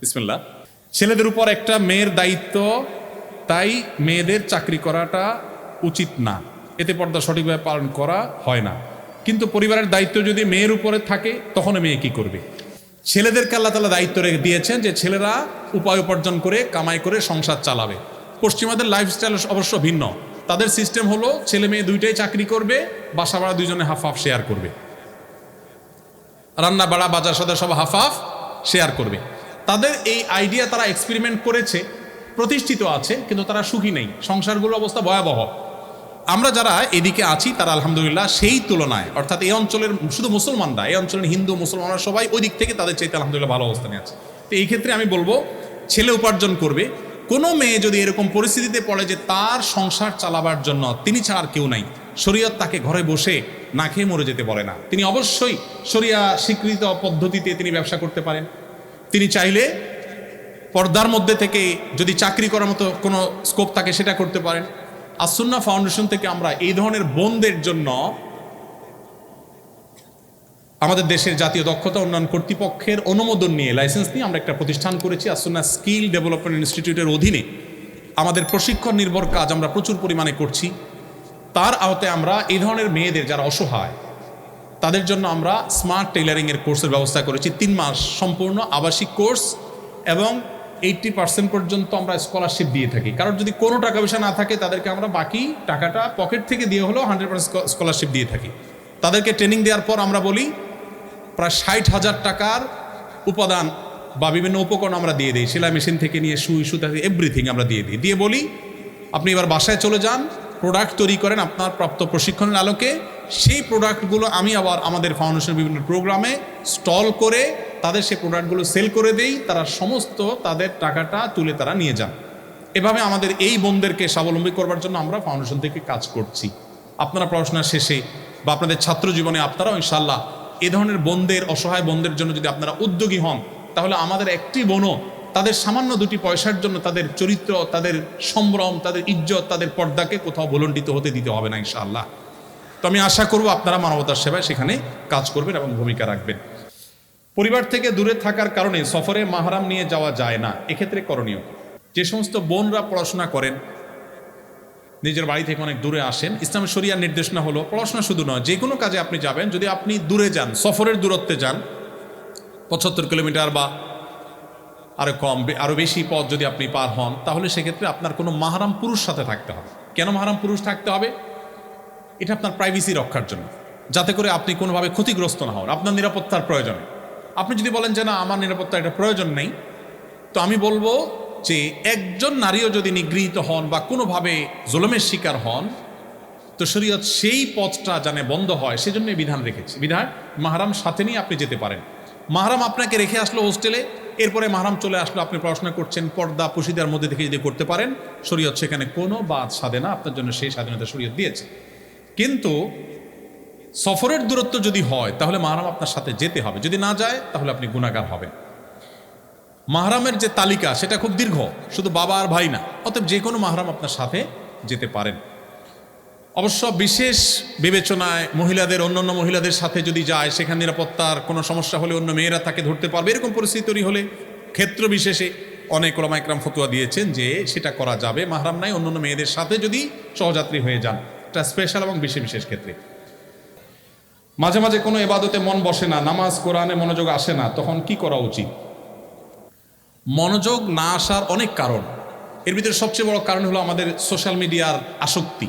বিসমিল্লাহ। ছেলেদের উপর একটা মেয়ের দায়িত্ব, তাই মেয়েদের চাকরি করাটা উচিত না। এতে পর্দা সঠিকভাবে পালন করা হয় না। কিন্তু পরিবারের দায়িত্ব যদি মেয়ের উপরে থাকে, তখন মেয়ে কি করবে? ছেলেদেরকে আল্লাহ তালা দায়িত্ব রেখে দিয়েছেন যে ছেলেরা উপায় উপার্জন করে, কামাই করে সংসার চালাবে। পশ্চিমাদের লাইফস্টাইল অবশ্য ভিন্ন। তাদের সিস্টেম হলো ছেলে মেয়ে দুইটাই চাকরি করবে, বাসা ভাড়া দুইজনে হাফ হাফ শেয়ার করবে। রান্না বাড়া, বাজার সাদা সব হাফ হাফ শেয়ার করবে। তাদের এই আইডিয়া তারা এক্সপেরিমেন্ট করেছে, প্রতিষ্ঠিত আছে, কিন্তু তারা সুখী নেই। সংসারগুলোর অবস্থা ভয়াবহ। আমরা যারা এদিকে আছি, তারা আলহামদুলিল্লাহ সেই তুলনায়, অর্থাৎ এই অঞ্চলের শুধু মুসলমানরা, এই অঞ্চলের হিন্দু, মুসলমানরা সবাই ওই দিক থেকে তাদের চাইতে আলহামদুলিল্লাহ ভালো অবস্থানে আছে। তো এই ক্ষেত্রে আমি বলব, ছেলে উপার্জন করবে। কোনো মেয়ে যদি এরকম পরিস্থিতিতে পড়ে যে তার সংসার চালাবার জন্য তিনি ছাড়া আর কেউ নাই, শরীয়ত তাকে ঘরে বসে না খেয়ে মরে যেতে বলে না। তিনি অবশ্যই শরিয়া স্বীকৃত পদ্ধতিতে তিনি ব্যবসা করতে পারেন। তিনি চাইলে পর্দার মধ্যে থেকে যদি চাকরি করার মতো কোনো স্কোপ থাকে, সেটা করতে পারেন। আসুন্না ফাউন্ডেশন থেকে আমরা এই ধরনের বোনদের জন্য আমাদের দেশের জাতীয় দক্ষতা উন্নয়ন কর্তৃপক্ষের অনুমোদন নিয়ে লাইসেন্স নিয়ে আমরা একটা প্রতিষ্ঠান করেছি আসুন্না স্কিল ডেভেলপমেন্ট ইনস্টিটিউটের অধীনে। আমাদের প্রশিক্ষণ নির্ভর কাজ আমরা প্রচুর পরিমাণে করছি। তার আওতায় আমরা এই ধরনের মেয়েদের যারা অসহায় তাদের জন্য আমরা স্মার্ট টেইলারিংয়ের কোর্সের ব্যবস্থা করেছি। তিন মাস সম্পূর্ণ আবাসিক কোর্স এবং এইটটি পার্সেন্ট পর্যন্ত আমরা স্কলারশিপ দিয়ে থাকি। কারণ যদি কোনো টাকা পয়সা না থাকে, তাদেরকে আমরা বাকি টাকাটা পকেট থেকে দিয়ে হলেও হান্ড্রেড পার্সেন্ট স্কলারশিপ দিয়ে থাকি। তাদেরকে ট্রেনিং দেওয়ার পর আমরা বলি, প্রায় ষাট হাজার টাকার উপাদান বা বিভিন্ন উপকরণ আমরা দিয়ে দিই। সেলাই মেশিন থেকে নিয়ে সুই, সুতা এভরিথিং আমরা দিয়ে দিই। দিয়ে বলি, আপনি এবার বাসায় চলে যান প্রোডাক্ট তৈরি করেন আপনার প্রাপ্ত প্রশিক্ষণের আলোকে। সেই প্রোডাক্টগুলো আমি আবার আমাদের ফাউন্ডেশনের বিভিন্ন প্রোগ্রামে স্টল করে তাদের সেই প্রোডাক্টগুলো সেল করে দেই, তারা সমস্ত তাদের টাকাটা তুলে তারা নিয়ে যান। এভাবে আমাদের এই বোনদেরকে স্বাবলম্বী করবার জন্য আমরা ফাউন্ডেশন থেকে কাজ করছি। আপনারা পড়াশোনার শেষে বা আপনাদের ছাত্র জীবনে আপনারাও ইনশাল্লাহ এ ধরনের বন্ধের অসহায় বন্ধের জন্য যদি আপনারা উদ্যোগী হন, তাহলে আমাদের একটি বোনও তাদের সামান্য দুটি পয়সার জন্য তাদের চরিত্র, তাদের সম্ভ্রম, তাদের ইজ্জত, তাদের পর্দাকে কোথাও ভুলণ্ডিত হতে দিতে হবে না ইনশাআল্লাহ। তো আমি আশা করব আপনারা মানবতার সেবায় সেখানে কাজ করবেন এবং ভূমিকা রাখবেন। পরিবার থেকে দূরে থাকার কারণে সফরে মাহারাম নিয়ে যাওয়া যায় না। এক্ষেত্রে করণীয় যে সমস্ত বোনরা পড়াশোনা করেন, নিজের বাড়ি থেকে অনেক দূরে আসেন, ইসলাম শরিয়ার নির্দেশনা হলো পড়াশোনা শুধু নয়, যে কোনো কাজে আপনি যাবেন, যদি আপনি দূরে যান, সফরের দূরত্বে যান, পঁচাত্তর কিলোমিটার বা আরও কম আরও বেশি পথ যদি আপনি পার হন, তাহলে সেক্ষেত্রে আপনার কোনো মাহারাম পুরুষ সাথে থাকতে হবে। কেন মাহারাম পুরুষ থাকতে হবে? এটা আপনার প্রাইভেসি রক্ষার জন্য। যাতে করে আপনি কোনোভাবে ক্ষতিগ্রস্ত না হন। আপনার নিরাপত্তার প্রয়োজনে। আপনি যদি বলেন যে, না, আমার নিরাপত্তা এটা প্রয়োজন নেই, তো আমি বলব যে, একজন নারীও যদি নিগৃহীত হন বা কোনোভাবে জুলমের শিকার হন, তো শরীয়ত সেই পথটা জানে বন্ধ হয়। সেজন্য বিধান রেখেছে। বিধান, মাহারাম সাথে নিয়ে আপনি যেতে পারেন। মাহারাম আপনাকে রেখে আসলো হোস্টেলে, এরপরে মাহারাম চলে আসলো, আপনি পড়াশোনা করছেন, পর্দা পুশিদার মধ্যে থেকে যদি করতে পারেন, শরীয়ত সেখানে কোনো বাদ সাধে না। আপনার জন্য সেই স্বাধীনতা শরীয়ত দিয়েছে। কিন্তু সফরের দূরত্ব যদি হয়, তাহলে মাহারাম আপনার সাথে যেতে হবে। যদি না যায়, তাহলে আপনি গুণাগার হবেন। মাহরামের যে তালিকা, সেটা খুব দীর্ঘ। শুধু বাবা আর ভাই না, অতএব যে কোনো মাহরাম আপনার সাথে যেতে পারেন। অবশ্য বিশেষ বিবেচনায় মহিলাদের, অন্যান্য মহিলাদের সাথে যদি যায়, সেখানে নিরাপত্তার কোনো সমস্যা হলে অন্য মেয়েরা তাকে ধরতে পারবে। এরকম পরিস্থিতি তৈরি হলে ক্ষেত্র বিশেষে অনেক ওলামাইকরাম ফতুয়া দিয়েছেন যে, সেটা করা যাবে। মাহরাম নাই, অন্যান্য মেয়েদের সাথে যদি সহযাত্রী হয়ে যান। এটা স্পেশাল এবং বিশেষ বিশেষ ক্ষেত্রে। মাঝে মাঝে কোনো এবাদতে মন বসে না, নামাজ, কোরআনে মনোযোগ আসে না, তখন কি করা উচিত? মনোযোগ না আসার অনেক কারণ। এর ভিতরে সবচেয়ে বড় কারণ হলো আমাদের সোশ্যাল মিডিয়ার আসক্তি।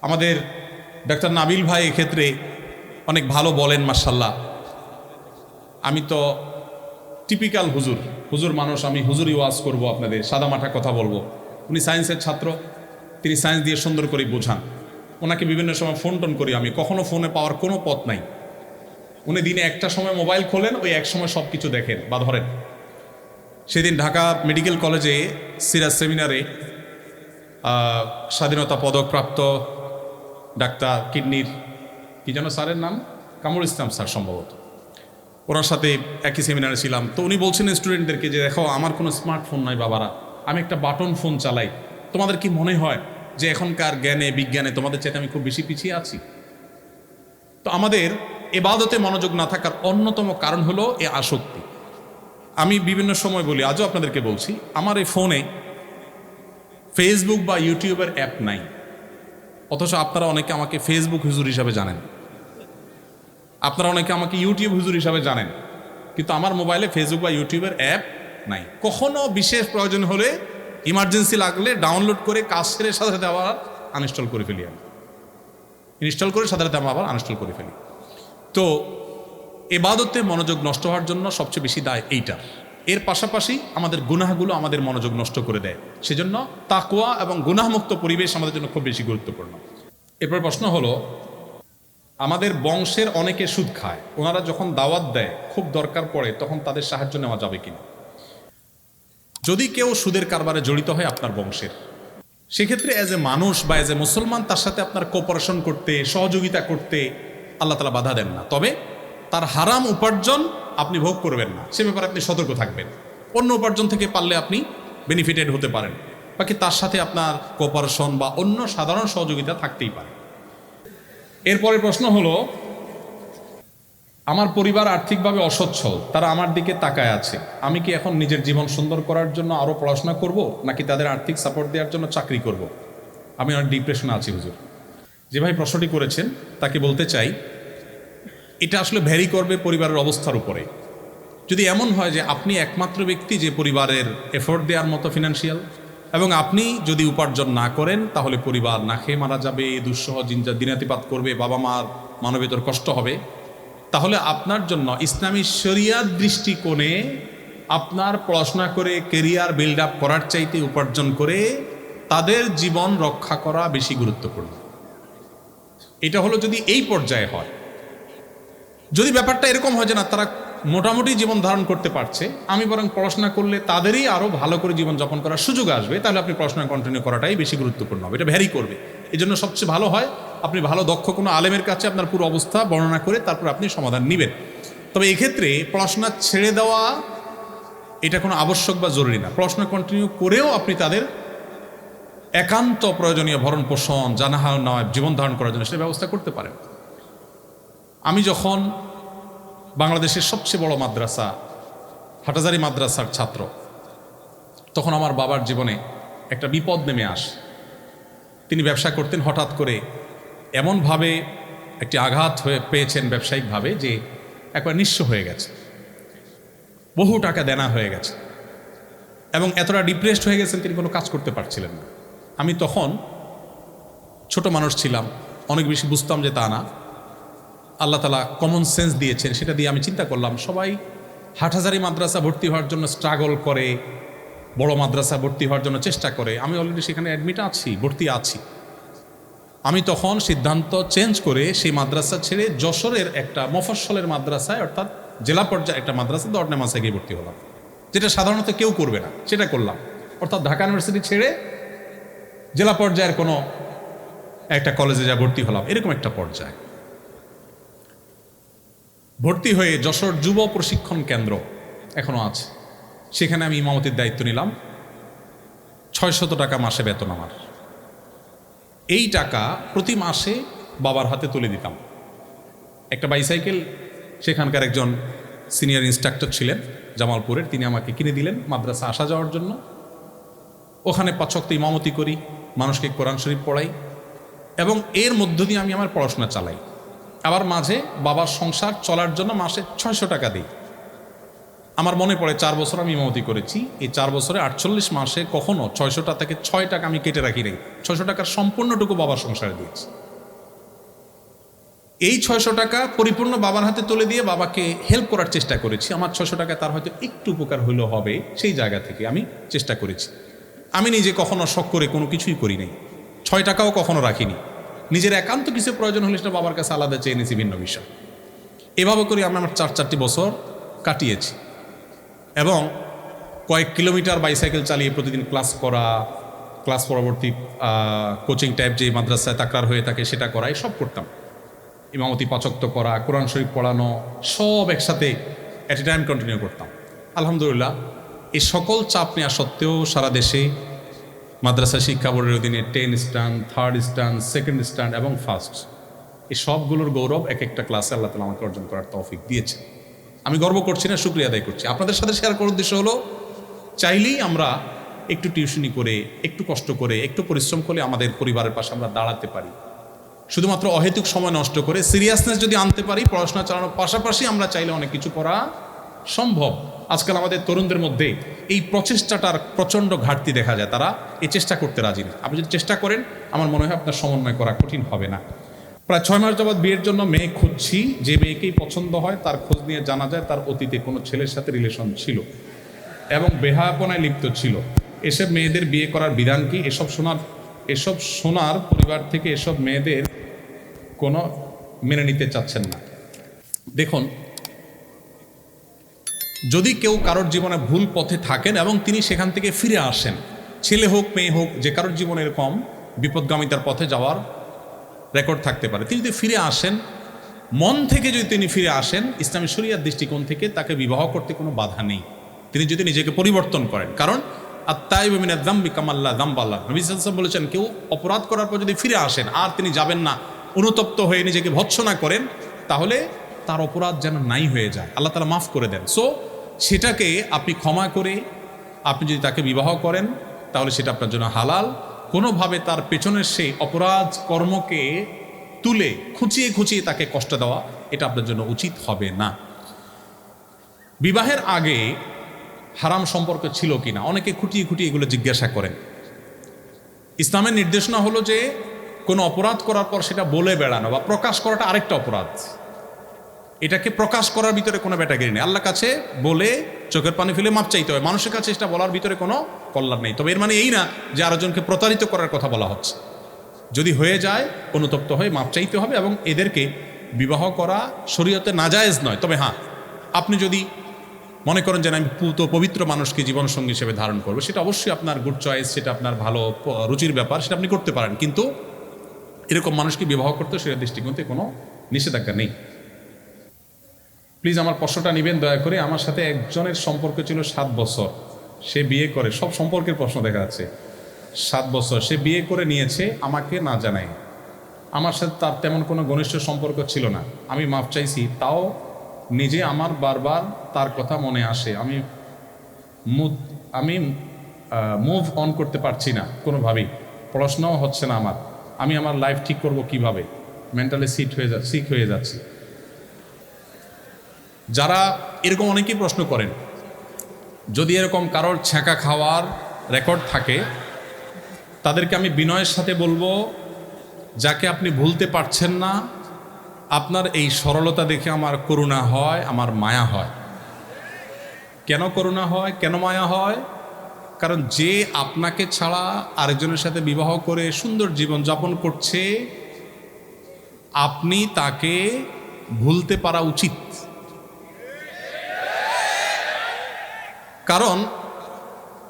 আমাদের ডাক্তার নাবিল ভাই এক্ষেত্রে অনেক ভালো বলেন মার্শাল্লাহ আমি তো টিপিক্যাল হুজুর। হুজুর মানুষ, আমি হুজুরই ওয়াজ করব আপনাদের সাদামাঠা কথা বলব। উনি সায়েন্সের ছাত্র। তিনি সায়েন্স দিয়ে সুন্দর করে বোঝান। ওনাকে বিভিন্ন সময় ফোন টোন করি আমি। কখনো ফোনে পাওয়ার কোনো পথ নাই। উনি দিনে একটা সময় মোবাইল খোলেন, ওই এক সময় সব কিছু দেখেন, বা ধরেন। সেদিন ঢাকা মেডিকেল কলেজে সিরাজ সেমিনারে স্বাধীনতা পদকপ্রাপ্ত ডাক্তার কিডনির, কি যেন স্যারের নাম? কামরুল ইসলাম স্যার সম্ভবত। ওনার সাথে একই সেমিনারে ছিলাম। তো উনি বলছেন স্টুডেন্টদেরকে যে, দেখো, আমার কোনো স্মার্টফোন নাই বাবারা। আমি একটা বাটন ফোন চালাই। তোমাদের কি মনে হয় যে এখনকার জ্ঞানে, বিজ্ঞানে তোমাদের চাইতে আমি খুব বেশি পিছিয়ে আছি। তো আমাদের এবাদতে মনোযোগ না থাকার অন্যতম কারণ হলো এ আসক্তি। আমি বিভিন্ন সময় বলি, আজও আপনাদেরকে বলছি, আমার এই ফোনে ফেসবুক বা ইউটিউবের অ্যাপ নাই। অথচ আপনারা অনেকে আমাকে ফেসবুক হুজুর হিসাবে জানেন। আপনারা অনেকে আমাকে ইউটিউব হুজুর হিসাবে জানেন। কিন্তু আমার মোবাইলে ফেসবুক বা ইউটিউবের অ্যাপ নাই। কখনো বিশেষ প্রয়োজন হলে ইমার্জেন্সি লাগলে ডাউনলোড করে কাজ সেরে সাথে সাথে আবার আনইনস্টল করে ফেলি আমি। ইনস্টল করে সাথে সাথে আমি আবার আনইনস্টল করে ফেলি। তো এবাদতে মনোযোগ নষ্ট হওয়ার জন্য সবচেয়ে বেশি দায় এইটার। এর পাশাপাশি আমাদের গুনাহগুলো আমাদের মনোযোগ নষ্ট করে দেয়। সেজন্য তাকুয়া এবং গুনাহমুক্ত পরিবেশ আমাদের জন্য খুব বেশি গুরুত্বপূর্ণ। এরপর প্রশ্ন হলো, আমাদের বংশের অনেকে সুদ খায়। ওনারা যখন দাওয়াত দেয়, খুব দরকার পড়ে, তখন তাদের সাহায্য নেওয়া যাবে কিনা? যদি কেউ সুদের কারবারে জড়িত হয় আপনার বংশের। সেক্ষেত্রে অ্যাজ এ মানুষ বা অ্যাজ এ মুসলমান, তার সাথে আপনার কোপারেশন করতে, সহযোগিতা করতে আল্লাহ তালা বাধা দেন না। তবে তার হারাম উপার্জন আপনি ভোগ করবেন না। সে ব্যাপারে আপনি সতর্ক থাকবেন। অন্য উপার্জন থেকে পারলে আপনি বেনিফিটেড হতে পারেন। বাকি তার সাথে আপনার কোপারেশন বা অন্য সাধারণ সহযোগিতা থাকতেই পারে। এরপরের প্রশ্ন হলো আমার পরিবার আর্থিকভাবে অসচ্ছল তারা আমার দিকে তাকায় আছে। আমি কি এখন নিজের জীবন সুন্দর করার জন্য আরও পড়াশোনা করব, নাকি তাদের আর্থিক সাপোর্ট দেওয়ার জন্য চাকরি করব? আমি অনেক ডিপ্রেশনে আছি, হুজুর। যে ভাই প্রশ্নটি করেছেন, তাকে বলতে চাই, এটা আসলে ভ্যারি করবে পরিবারের অবস্থার উপরে। যদি এমন হয় যে আপনি একমাত্র ব্যক্তি যে পরিবারের এফোর্ট দেওয়ার মতো ফিনান্সিয়াল এবং আপনি যদি উপার্জন না করেন, তাহলে পরিবার না খেয়ে মারা যাবে, দুঃসহ জিনজা দিনাতিপাত করবে বাবা মার মানবেতর কষ্ট হবে। তাহলে আপনার জন্য ইসলামী শরিয়ার দৃষ্টিকোণে আপনার পড়াশোনা করে কেরিয়ার বিল্ড আপ করার চাইতে উপার্জন করে তাদের জীবন রক্ষা করা বেশি গুরুত্বপূর্ণ। এটা হলো যদি এই পর্যায়ে হয়। যদি ব্যাপারটা এরকম হয় যে না, তারা মোটামুটি জীবন ধারণ করতে পারছে, আমি বরং পড়াশোনা করলে তাদেরই আরও ভালো করে জীবন জীবনযাপন করার সুযোগ আসবে, তাহলে আপনি পড়াশোনা কন্টিনিউ করাটাই বেশি গুরুত্বপূর্ণ হবে। এটা ভ্যারি করবে। এই জন্য সবচেয়ে ভালো হয় আপনি ভালো, দক্ষ কোনো আলেমের কাছে আপনার পুরো অবস্থা বর্ণনা করে তারপর আপনি সমাধান নেবেন। তবে এক্ষেত্রে পড়াশোনা ছেড়ে দেওয়া এটা কোনো আবশ্যক বা জরুরি না। পড়াশোনা কন্টিনিউ করেও আপনি তাদের একান্ত প্রয়োজনীয় ভরণ পোষণ জানাহাল নয়, জীবন ধারণ করার জন্য সেটা ব্যবস্থা করতে পারেন। আমি যখন বাংলাদেশের সবচেয়ে বড় মাদ্রাসা, হাটাজারি মাদ্রাসার ছাত্র, তখন আমার বাবার জীবনে একটা বিপদ নেমে আসে। তিনি ব্যবসা করতেন হঠাৎ করে এমনভাবে একটি আঘাত হয়ে পেয়েছেন ব্যবসায়িকভাবে যে একবার নিঃস্ব হয়ে গেছে। বহু টাকা দেনা হয়ে গেছে। এবং এতটা ডিপ্রেসড হয়ে গেছেন তিনি কোনো কাজ করতে পারছিলেন না। আমি তখন ছোট মানুষ ছিলাম, অনেক বেশি বুঝতাম যে তা না। আল্লাহ তালা কমন সেন্স দিয়েছেন, সেটা দিয়ে আমি চিন্তা করলাম, সবাই হাটহাজারি মাদ্রাসা ভর্তি হওয়ার জন্য স্ট্রাগল করে, বড় মাদ্রাসা ভর্তি হওয়ার জন্য চেষ্টা করে। আমি অলরেডি সেখানে অ্যাডমিট আছি, ভর্তি আছি। আমি তখন সিদ্ধান্ত চেঞ্জ করে সেই মাদ্রাসা ছেড়ে যশোরের একটা মফস্বলের মাদ্রাসায়, অর্থাৎ জেলা পর্যায়ে একটা মাদ্রাসা দর্নে মাসে গিয়ে ভর্তি হলাম। যেটা সাধারণত কেউ করবে না, সেটা করলাম। অর্থাৎ ঢাকা ইউনিভার্সিটি ছেড়ে জেলা পর্যায়ের কোনো একটা কলেজে যা ভর্তি হলাম, এরকম একটা পর্যায়। ভর্তি হয়ে যশোর যুব প্রশিক্ষণ কেন্দ্র এখনও আছে। সেখানে আমি ইমামতির দায়িত্ব নিলাম। ছয়শত টাকা মাসে বেতন আমার। এই টাকা প্রতি মাসে বাবার হাতে তুলে দিতাম। একটা বাইসাইকেল সেখানকার একজন সিনিয়র ইনস্ট্রাক্টর ছিলেন, জামালপুরের। তিনি আমাকে কিনে দিলেন মাদ্রাসা আসা যাওয়ার জন্য। ওখানে পাচক্ত ইমামতি করি, মানুষকে কোরআন শরীফ পড়াই এবং এর মধ্য দিয়ে আমি আমার পড়াশোনা চালাই। আবার মাঝে বাবার সংসার চলার জন্য মাসে ছয়শো টাকা দিই। আমার মনে পড়ে চার বছর আমি ইমামতি করেছি। এই চার বছরে আটচল্লিশ মাসে কখনো ছয়শোটা থেকে ছয় টাকা আমি কেটে রাখি নাই। ছয়শো টাকার সম্পূর্ণটুকু বাবার সংসারে দিয়েছি। এই ছয়শো টাকা পরিপূর্ণ বাবার হাতে তুলে দিয়ে বাবাকে হেল্প করার চেষ্টা করেছি। আমার ছয়শো টাকা তার হয়তো একটু উপকার হলেও হবে, সেই জায়গা থেকে আমি চেষ্টা করেছি। আমি নিজে কখনো শখ করে কোনো কিছুই করি নাই। ছয় টাকাও কখনো রাখিনি। নিজের একান্ত কিছু প্রয়োজন হলে সেটা বাবার কাছে আলাদা চেয়ে নিয়েছি, ভিন্ন বিষয়। এভাবে করে আমি আমার চার চারটি বছর কাটিয়েছি। এবং কয়েক কিলোমিটার বাইসাইকেল চালিয়ে প্রতিদিন ক্লাস করা ক্লাস পরবর্তী কোচিং টাইপ যে মাদ্রাসায় তাকরার হয়ে থাকে সেটা করা সব করতাম। ইমামতি পাচক্ত করা, কোরআন শরীফ পড়ানো, সব একসাথে অ্যাট এ টাইম কন্টিনিউ করতাম। আলহামদুলিল্লাহ, এই সকল চাপ নেওয়া সত্ত্বেও সারা দেশে মাদ্রাসা শিক্ষা বোর্ডের অধীনে ten stand third stand second stand এবং ফার্স্ট এই সবগুলোর গৌরব এক একটা ক্লাসে আল্লাহ তালা আমাকে অর্জন করার তৌফিক দিয়েছে আমি গর্ব করছি না, শুক্রিয়া আদায় করছি। আপনাদের সাথে শেয়ার করার উদ্দেশ্য হলো, চাইলেই আমরা একটু টিউশনি করে, একটু কষ্ট করে, একটু পরিশ্রম করে আমাদের পরিবারের পাশে আমরা দাঁড়াতে পারি। শুধুমাত্র অহেতুক সময় নষ্ট করে সিরিয়াসনেস যদি আনতে পারি, পড়াশোনা চালানোর পাশাপাশি আমরা চাইলে অনেক কিছু করা সম্ভব। আজকাল আমাদের তরুণদের মধ্যে এই প্রচেষ্টাটার প্রচণ্ড ঘাটতি দেখা যায়, তারা এই চেষ্টা করতে রাজি না আপনি যদি চেষ্টা করেন, আমার মনে হয় আপনার সমন্বয় করা কঠিন হবে না। প্রায় ছয় মাস যাবৎ বিয়ের জন্য মেয়ে খুঁজছি, যে মেয়েকেই পছন্দ হয় তার খোঁজ নিয়ে জানা যায় তার অতীতে কোনো ছেলের সাথে রিলেশন ছিল এবং বেহায়াপনায় লিপ্ত ছিল। এসব মেয়েদের বিয়ে করার বিধান কি? এসব শোনার এসব শোনার পরিবার থেকে এসব মেয়েদের কোনো মেনে নিতে চাচ্ছেন না। দেখুন, যদি কেউ কারোর জীবনে ভুল পথে থাকেন এবং তিনি সেখান থেকে ফিরে আসেন, ছেলে হোক, মেয়ে হোক, যে কারোর জীবনে এরকম বিপদগামিতার পথে যাওয়ার রেকর্ড থাকতে পারে। তিনি যদি ফিরে আসেন, মন থেকে যদি তিনি ফিরে আসেন, ইসলামী শরিয়ার দৃষ্টিকোণ থেকে তাকে বিবাহ করতে কোনো বাধা নেই। তিনি যদি নিজেকে পরিবর্তন করেন, কারণ আত্মাই বেমিনা দাম্বি কামাল্লা দাম্বাল্লাহ নবী সাল্লাম বলেছেন, কেউ অপরাধ করার পর যদি ফিরে আসেন আর তিনি যাবেন না, অনুতপ্ত হয়ে নিজেকে ভৎসনা করেন, তাহলে তার অপরাধ যেন নাই হয়ে যায়। আল্লাহ তালা মাফ করে দেন। সো সেটাকে আপনি ক্ষমা করে আপনি যদি তাকে বিবাহ করেন, তাহলে সেটা আপনার জন্য হালাল। কোনোভাবে তার পেছনের সেই অপরাধ কর্মকে তুলে খুঁচিয়ে খুঁচিয়ে তাকে কষ্ট দেওয়া, এটা আপনার জন্য উচিত হবে না। বিবাহের আগে হারাম সম্পর্ক ছিল কিনা? অনেকে খুঁটিয়ে খুঁটিয়ে এগুলো জিজ্ঞাসা করেন। ইসলামের নির্দেশনা হলো যে, কোনো অপরাধ করার পর সেটা বলে বেড়ানো বা প্রকাশ করাটা আরেকটা অপরাধ। এটাকে প্রকাশ করার ভিতরে কোনো ব্যাটাগিরি নেই। আল্লাহ কাছে বলে চোখের পানি ফেলে মাপ চাইতে হয়। মানুষের কাছে এটা বলার ভিতরে কোনো কল্যাণ নেই। তবে এর মানে এই না যে আরেকজনকে প্রতারিত করার কথা বলা হচ্ছে। যদি হয়ে যায়, অনুতপ্ত হয়ে মাপ চাইতে হবে এবং এদেরকে বিবাহ করা শরীয়তে নাজায়েজ নয়। তবে হ্যাঁ আপনি যদি মনে করেন যে আমি পুত পবিত্র মানুষকে জীবনসঙ্গী হিসেবে ধারণ করব, সেটা অবশ্যই আপনার গুড চয়েস সেটা আপনার ভালো রুচির ব্যাপার, সেটা আপনি করতে পারেন। কিন্তু এরকম মানুষকে বিবাহ করতে সেটা দৃষ্টিকোণ থেকে কোনো নিষেধাজ্ঞা নেই। প্লিজ আমার প্রশ্নটা নেবেন, দয়া করে। আমার সাথে একজনের সম্পর্ক ছিল সাত বছর। সে বিয়ে করে, সব সম্পর্কের প্রশ্ন দেখা যাচ্ছে। সাত বছর। সে বিয়ে করে নিয়েছে, আমাকে না জানায়। আমার সাথে তার তেমন কোনো ঘনিষ্ঠ সম্পর্ক ছিল না। আমি মাফ চাইছি, তাও নিজে আমার বারবার তার কথা মনে আসে। আমি আমি মুভ অন করতে পারছি না কোনোভাবেই। পড়াশোনাও হচ্ছে না আমার। আমি আমার লাইফ ঠিক করব কীভাবে? মেন্টালি সিট হয়ে যা সিক হয়ে যাচ্ছি। যারা এরকম অনেকেই প্রশ্ন করেন, যদি এরকম কারোর ছ্যাঁকা খাওয়ার রেকর্ড থাকে, তাদেরকে আমি বিনয়ের সাথে বলব, যাকে আপনি ভুলতে পারছেন না, আপনার এই সরলতা দেখে আমার করুণা হয়, আমার মায়া হয়। কেন করুণা হয়? কেন মায়া হয়? কারণ যে আপনাকে ছাড়া আরেকজনের সাথে বিবাহ করে সুন্দর জীবন যাপন করছে, আপনি তাকে ভুলতে পারা উচিত। কারণ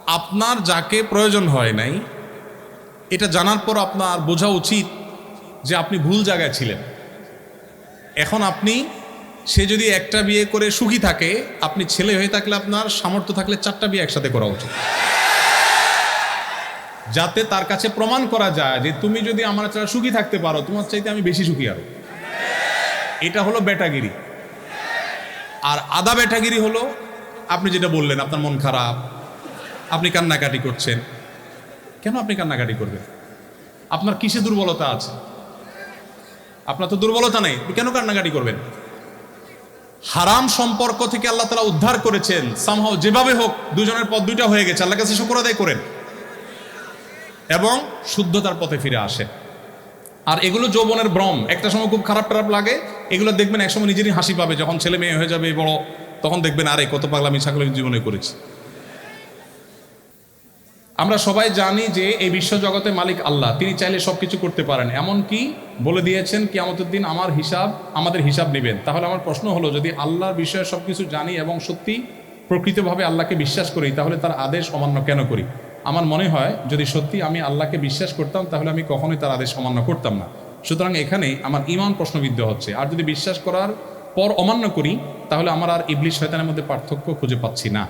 আপনার যাকে প্রয়োজন হয় নাই, এটা জানার পর আপনার বোঝা উচিত যে আপনি ভুল জায়গায় ছিলেন। এখন আপনি, সে যদি একটা বিয়ে করে সুখী থাকে, আপনি ছেলে হয়ে থাকলে আপনার সামর্থ্য থাকলে চারটা বিয়ে একসাথে করা উচিত। যাতে তার কাছে প্রমাণ করা যায় যে তুমি যদি আমার ছাড়া সুখী থাকতে পারো, তোমার চাইতে আমি বেশি সুখী আরও। এটা হলো বেটাগিরি আর আদা বেটাগিরি হলো আপনি যেটা বললেন, আপনার মন খারাপ, আপনি কান্নাকাটি করছেন, কেন আপনি কান্নাকাটি করবেন? আপনার কিসে দুর্বলতা আছে? আপনার তো দুর্বলতা নেই কেন কান্নাকাটি করবেন? হারাম সম্পর্ক থেকে আল্লাহ তালা উদ্ধার করেছেন সামহাও যেভাবে হোক, দুজনের পথ দুইটা হয়ে গেছে আল্লাহ কাছে শুক্র আদায় করেন। এবং শুদ্ধতার পথে ফিরে আসেন। আর এগুলো যৌবনের ভ্রম, একটা সময় খুব খারাপ খারাপ লাগে, এগুলো দেখবেন একসময় নিজেরই হাসি পাবে, যখন ছেলে মেয়ে হয়ে যাবে, বড় তখন দেখবেন, আরে, কত পাগলামি ছাগলামি জীবনে করেছি। আমরা সবাই জানি যে এই বিশ্ব জগতে মালিক আল্লাহ, তিনি চাইলে সব কিছু করতে পারেন। এমনকি বলে দিয়েছেন কি আমাদের দিন আমার হিসাব, আমাদের হিসাব নেবেন। তাহলে আমার প্রশ্ন হলো, যদি আল্লাহর বিষয়ে সব কিছু জানি এবং সত্যি প্রকৃতভাবে আল্লাহকে বিশ্বাস করি, তাহলে তার আদেশ অমান্য কেন করি? আমার মনে হয়, যদি সত্যি আমি আল্লাহকে বিশ্বাস করতাম, তাহলে আমি কখনোই তার আদেশ অমান্য করতাম না। সুতরাং এখানে আমার ইমান প্রশ্নবিদ্ধ হচ্ছে। আর যদি বিশ্বাস করার পর অমান্য করি, তাহলে আমার আর ইবলিশ শয়তানের মধ্যে পার্থক্য খুঁজে পাচ্ছি না।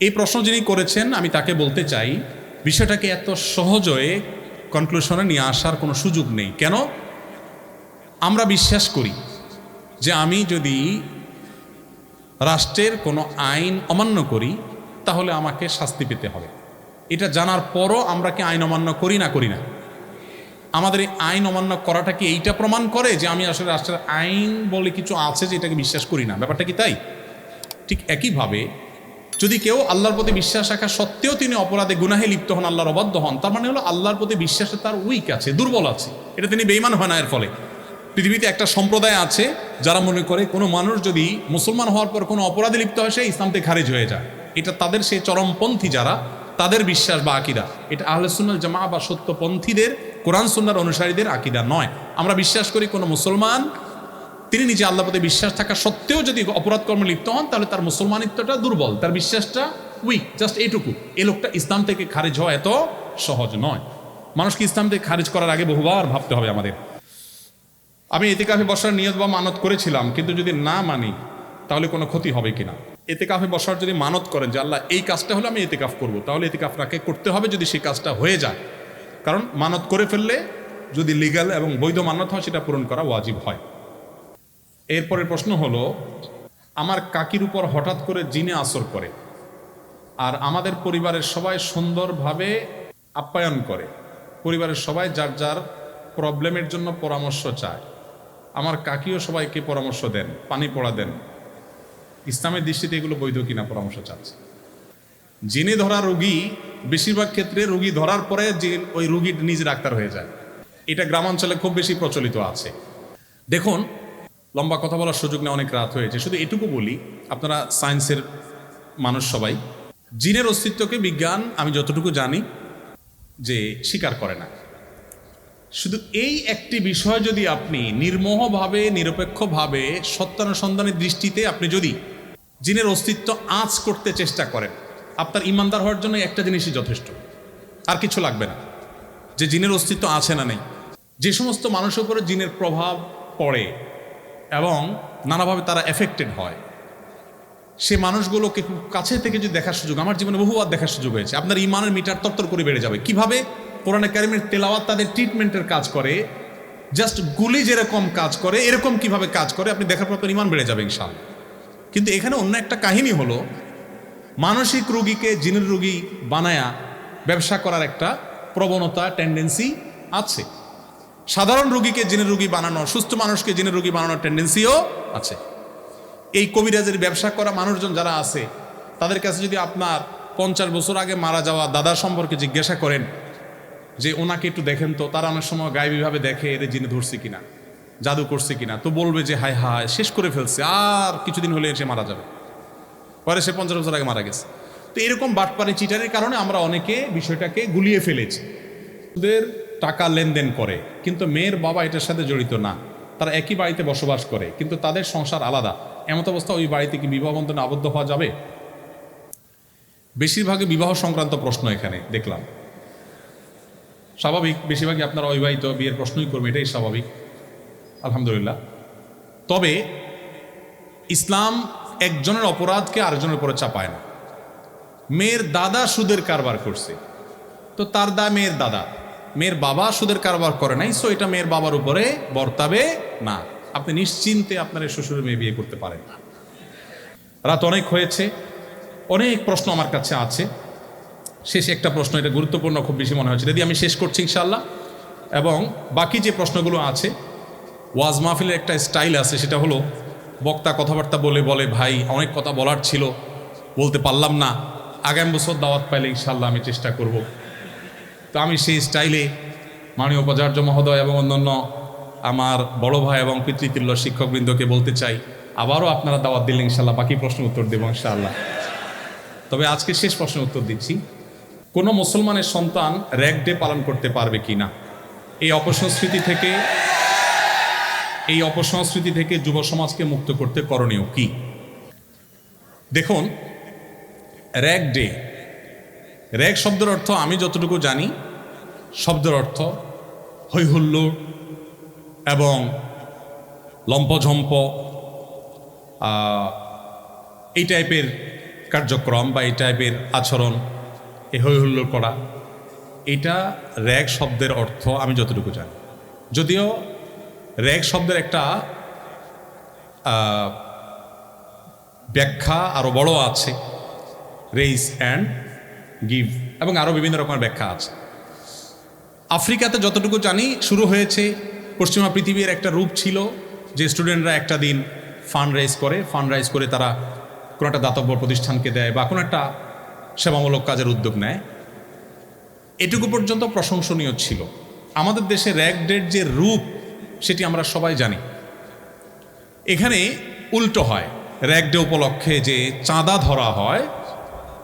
এই প্রশ্ন যিনি করেছেন, আমি তাকে বলতে চাই, বিষয়টাকে এত সহজে কনক্লুশনে নিয়ে আসার কোনো সুযোগ নেই। কেন? আমরা বিশ্বাস করি যে আমি যদি রাষ্ট্রের কোনো আইন অমান্য করি, তাহলে আমাকে শাস্তি পেতে হবে। এটা জানার পরও আমরা কি আইন অমান্য করি না করি না? আমাদের এই আইন অমান্য করাটা কি এইটা প্রমাণ করে যে আমি আসলে রাষ্ট্রের আইন বলে কিছু আছে যে এটাকে বিশ্বাস করি না? ব্যাপারটা কি তাই? ঠিক একইভাবে যদি কেউ আল্লাহর প্রতি বিশ্বাস রাখা সত্ত্বেও তিনি অপরাধে গুনাহে লিপ্ত হন, আল্লাহর অবাধ্য হন, তার মানে হলো আল্লাহর প্রতি বিশ্বাসে তার উইক আছে, দুর্বল আছে। এটা তিনি বেইমান হয় না এর ফলে। পৃথিবীতে একটা সম্প্রদায় আছে যারা মনে করে কোনো মানুষ যদি মুসলমান হওয়ার পর কোনো অপরাধে লিপ্ত হয়, সে ইসলাম থেকে খারিজ হয়ে যায়। এটা তাদের সেই চরমপন্থী যারা, তাদের বিশ্বাস বা আকিরা এটা আহলেসুন্নাল জামা বা সত্যপন্থীদের কোরআন সুন্নার অনুসারীদের আকিদা নয়। আমরা বিশ্বাস করি কোনো মুসলমান, তিনি নিজে আল্লাহ প্রতি বিশ্বাস থাকা সত্ত্বেও যদি অপরাধ কর্মে লিপ্ত হন, তাহলে তার মুসলমানিত্বটা দুর্বল, তার বিশ্বাসটা উইক জাস্ট এইটুকু। এই লোকটা ইসলাম থেকে খারিজ হওয়া এত সহজ নয়। মানুষকে ইসলাম থেকে খারিজ করার আগে বহুবার ভাবতে হবে আমাদের। আমি এতে কাফে বসার নিয়ত বা মানত করেছিলাম, কিন্তু যদি না মানি, তাহলে কোনো ক্ষতি হবে কিনা? এতেকাফে বসার যদি মানত করেন যে, আল্লাহ, এই কাজটা হলে আমি এতেকাফ করব তাহলে এতে এতেকাফটাকে করতে হবে যদি সেই কাজটা হয়ে যায়। কারণ মানত করে ফেললে যদি লিগ্যাল এবং বৈধ মানত হয়, সেটা পূরণ করা ওয়াজিব হয়। এরপরের প্রশ্ন হলো, আমার কাকির উপর হঠাৎ করে জিনে আসর করে আর আমাদের পরিবারের সবাই সুন্দরভাবে আপ্যায়ন করে, পরিবারের সবাই যার যার প্রবলেমের জন্য পরামর্শ চায়, আমার কাকিও সবাইকে পরামর্শ দেন, পানি পড়া দেন। ইসলামের দৃষ্টিতে এগুলো বৈধ কিনা পরামর্শ চাচ্ছে। জিনে ধরা রোগী, বেশিরভাগ ক্ষেত্রে রোগী ধরার পরে যে ওই রুগী নিজ ডাক্তার হয়ে যায়। এটা গ্রামাঞ্চলে খুব বেশি প্রচলিত আছে। দেখুন, লম্বা কথা বলার সুযোগ নেই অনেক রাত হয়েছে। শুধু এটুকু বলি, আপনারা সায়েন্সের মানুষ সবাই, জিনের অস্তিত্বকে বিজ্ঞান আমি যতটুকু জানি যে স্বীকার করে না। শুধু এই একটি বিষয় যদি আপনি নির্মোহভাবে, নিরপেক্ষভাবে, সত্যানুসন্ধানের দৃষ্টিতে আপনি যদি জিনের অস্তিত্ব আঁচ করতে চেষ্টা করেন আপনার ইমানদার হওয়ার জন্য একটা জিনিসই যথেষ্ট। আর কিছু লাগবে না। যে জিনের অস্তিত্ব আছে না নেই। যে সমস্ত মানুষের উপরে জিনের প্রভাব পড়ে এবং নানাভাবে তারা এফেক্টেড হয়। সে মানুষগুলোকে খুব কাছে থেকে যদি দেখার সুযোগ, আমার জীবনে বহুবার দেখার সুযোগ হয়েছে। আপনার ইমানের মিটার তত্তর করে বেড়ে যাবে। কীভাবে? কোরআনে কারিমের তেলাওয়াত তাদের ট্রিটমেন্টের কাজ করে। জাস্ট গুলি যেরকম কাজ করে, এরকম কীভাবে কাজ করে, আপনি দেখার পর ইমান বেড়ে যাবে ইনশাআল্লাহ। কিন্তু এখানে অন্য একটা কাহিনী হলো মানসিক রুগীকে জিনের রুগী বানায়া ব্যবসা করার একটা প্রবণতা টেন্ডেন্সি আছে। সাধারণ রুগীকে জিনের রুগী বানানো, সুস্থ মানুষকে জিনের রুগী বানানোর টেন্ডেন্সিও আছে। এই কবিরাজের ব্যবসা করা মানুষজন যারা আছে, তাদের কাছে যদি আপনার পঞ্চাশ বছর আগে মারা যাওয়া দাদা সম্পর্কে জিজ্ঞাসা করেন যে, ওনাকে একটু দেখেন তো, তারা অনেক সময় গায়েবীভাবে দেখে এদের জিনে ধরছে কিনা, জাদু করছে কিনা? তো বলবে যে, হায় হায়, শেষ করে ফেলছে, আর কিছুদিন হলে এসে মারা যাবে। পরে সে পঞ্চাশ বছর আগে মারা গেছে। তো এরকম বাটপানি চিটারের কারণে আমরা অনেকে বিষয়টাকে গুলিয়ে ফেলেছি। ওদের টাকা লেনদেন করে, কিন্তু মেয়ের বাবা এটার সাথে জড়িত না। তারা একই বাড়িতে বসবাস করে, কিন্তু তাদের সংসার আলাদা। এমত অবস্থা ওই বাড়িতে কি বিবাহ বন্ধনে আবদ্ধ হওয়া যাবে? বেশিরভাগই বিবাহ সংক্রান্ত প্রশ্ন এখানে, দেখলাম। স্বাভাবিক, বেশিরভাগই আপনারা অবিবাহিত, বিয়ের প্রশ্নই করবে, এটাই স্বাভাবিক। আলহামদুলিল্লাহ। তবে ইসলাম একজনের অপরাধকে আরেকজনের উপরে চাপায় না। মেয়ের দাদা সুদের কারবার করছে। তো তার দা মেয়ের দাদা। মেয়ের বাবা সুদের কারবার করে নাই সো এটা মেয়ের বাবার উপরে বর্তাবে না। আপনি নিশ্চিন্তে আপনার শ্বশুরের মেয়ে বিয়ে করতে পারেন না। রাত অনেক হয়েছে। অনেক প্রশ্ন আমার কাছে আছে। শেষ একটা প্রশ্ন, এটা গুরুত্বপূর্ণ, খুব বেশি মনে হচ্ছে। যদি আমি শেষ করছি ইনশাল্লাহ এবং বাকি যে প্রশ্নগুলো আছে, ওয়াজ মাহফিলের একটা স্টাইল আছে, সেটা হলো বক্তা কথাবার্তা বলে বলে, ভাই, অনেক কথা বলার ছিল, বলতে পারলাম না। আগামী বছর দাওয়াত পাইলে ইনশাল্লাহ আমি চেষ্টা করব। তো আমি সেই স্টাইলে মাননীয় উপাচার্য মহোদয় এবং অন্যান্য আমার বড় ভাই এবং পিতৃতুল্য শিক্ষকবৃন্দকে বলতে চাই, আবারও আপনারা দাওয়াত দিলে ইনশাল্লাহ বাকি প্রশ্ন উত্তর দেবো ইনশাআল্লাহ। তবে আজকে শেষ প্রশ্নের উত্তর দিচ্ছি। কোনো মুসলমানের সন্তান র্যাক ডে পালন করতে পারবে কি না এই অপসংস্কৃতি থেকে এই অপসংস্কৃতি থেকে যুব সমাজকে মুক্ত করতে করণীয় কি? দেখুন র্যাক ডে র্যাগ শব্দের অর্থ আমি যতটুকু জানি, শব্দের অর্থ হৈহুল্লোড় এবং লম্পঝম্প এই টাইপের কার্যক্রম বা এই টাইপের আচরণ, এই হৈহুল্লোড় করা, এটা র্যাগ শব্দের অর্থ আমি যতটুকু জানি। যদিও র্যাগ শব্দের একটা ব্যাখ্যা আরও বড় আছে। রেইস অ্যান্ড গিভ এবং আরও বিভিন্ন রকমের ব্যাখ্যা আছে। আফ্রিকাতে যতটুকু জানি, শুরু হয়েছে, পশ্চিমা পৃথিবীর একটা রূপ ছিল যে স্টুডেন্টরা একটা দিন ফান্ড রাইজ করে। ফান্ড রাইজ করে তারা কোনো একটা দাতব্য প্রতিষ্ঠানকে দেয় বা কোনো একটা সেবামূলক কাজের উদ্যোগ নেয়। এটুকু পর্যন্ত প্রশংসনীয় ছিল। আমাদের দেশে র্যাক ডেট যে রূপ সেটি আমরা সবাই জানি। এখানে উল্টো হয় র্যাক ডে উপলক্ষে যে চাঁদা ধরা হয়,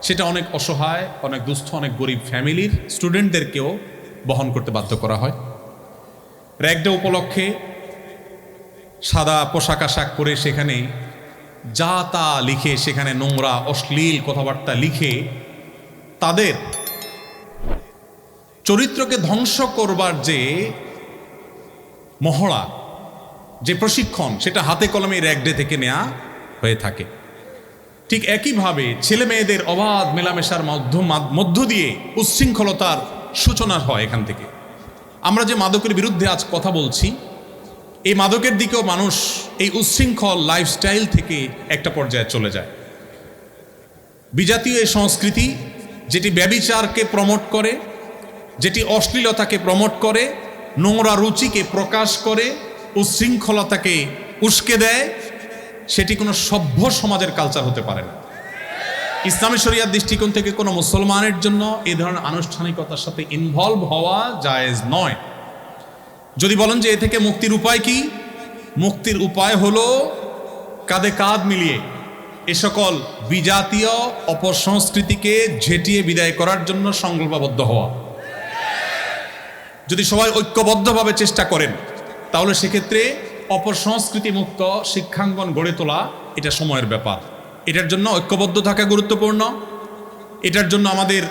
সেটা অনেক অসহায়, অনেক দুস্থ, অনেক গরিব ফ্যামিলির স্টুডেন্টদেরকেও বহন করতে বাধ্য করা হয়। র্যাক ডে উপলক্ষে সাদা পোশাক আশাক পরে সেখানে যা তা লিখে, সেখানে নোংরা, অশ্লীল কথাবার্তা লিখে তাদের চরিত্রকে ধ্বংস করবার যে মহড়া, যে প্রশিক্ষণ সেটা হাতে কলমে র্যাক ডে থেকে নেওয়া হয়ে থাকে। ঠিক একইভাবে ছেলে মেয়েদের অবাধ মেলামেশার মধ্য মধ্য দিয়ে উচ্ছৃঙ্খলতার সূচনা হয় এখান থেকে। আমরা যে মাদকের বিরুদ্ধে আজ কথা বলছি, এই মাদকের দিকেও মানুষ এই উচ্ছৃঙ্খল লাইফস্টাইল থেকে একটা পর্যায়ে চলে যায়। বিজাতীয় এই সংস্কৃতি, যেটি ব্যবিচারকে প্রমোট করে, যেটি অশ্লীলতাকে প্রমোট করে নোংরা রুচিকে প্রকাশ করে উশৃঙ্খলতাকে উস্কে দেয়, সেটি কোনো সভ্য সমাজের কালচার হতে পারে না। ইসলামী শরিয়ার দৃষ্টিকোণ থেকে কোনো মুসলমানের জন্য এই ধরনের আনুষ্ঠানিকতার সাথে ইনভলভ হওয়া জায়েজ নয়। যদি বলেন যে এ থেকে মুক্তির উপায় কি? মুক্তির উপায় হলো কাঁধে কাঁধ মিলিয়ে এ সকল বিজাতীয় অপসংস্কৃতিকে ঝেঁটিয়ে বিদায় করার জন্য সংকল্পবদ্ধ হওয়া। যদি সবাই ঐক্যবদ্ধভাবে চেষ্টা করেন, তাহলে সেক্ষেত্রে অপসংস্কৃতি মুক্ত শিক্ষাঙ্গন গড়ে তোলা এটা সময়ের ব্যাপার। এটার জন্য ঐক্যবদ্ধ থাকা গুরুত্বপূর্ণ। এটার জন্য আমাদের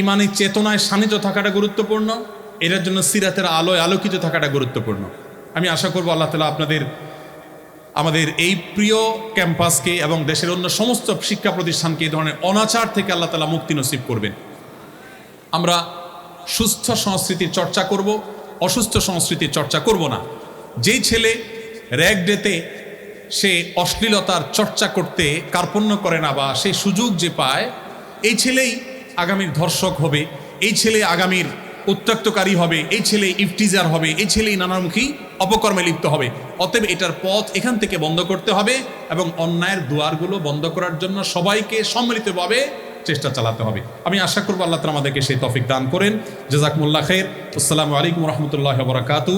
ইমানি চেতনায় শানিত থাকাটা গুরুত্বপূর্ণ। এটার জন্য সিরাতের আলোয় আলোকিত থাকাটা গুরুত্বপূর্ণ। আমি আশা করব আল্লাহ তালা আপনাদের, আমাদের এই প্রিয় ক্যাম্পাসকে এবং দেশের অন্য সমস্ত শিক্ষা প্রতিষ্ঠানকে এই ধরনের অনাচার থেকে আল্লাহ তালা মুক্তি নসিব করবেন। আমরা সুস্থ সংস্কৃতির চর্চা করব, অসুস্থ সংস্কৃতির চর্চা করব না। যেই ছেলে র্যাক ডেতে সে অশ্লীলতার চর্চা করতে কার্পণ্য করে না বা সে সুযোগ যে পায়, এই ছেলেই আগামীর ধর্ষক হবে, এই ছেলে আগামীর উত্ত্যক্তকারী হবে, এই ছেলে ইফটিজার হবে, এই ছেলেই নানামুখী অপকর্মে লিপ্ত হবে। অতএব এটার পথ এখান থেকে বন্ধ করতে হবে এবং অন্যায়ের দুয়ারগুলো বন্ধ করার জন্য সবাইকে সম্মিলিতভাবে চেষ্টা চালাতে হবে। আমি আশা করব আল্লাহ আমাদেরকে সেই তফিক দান করেন। জেজাকমুল্লা খের আসসালামু আলাইকুম রহমতুল্লাহ বরাকাতু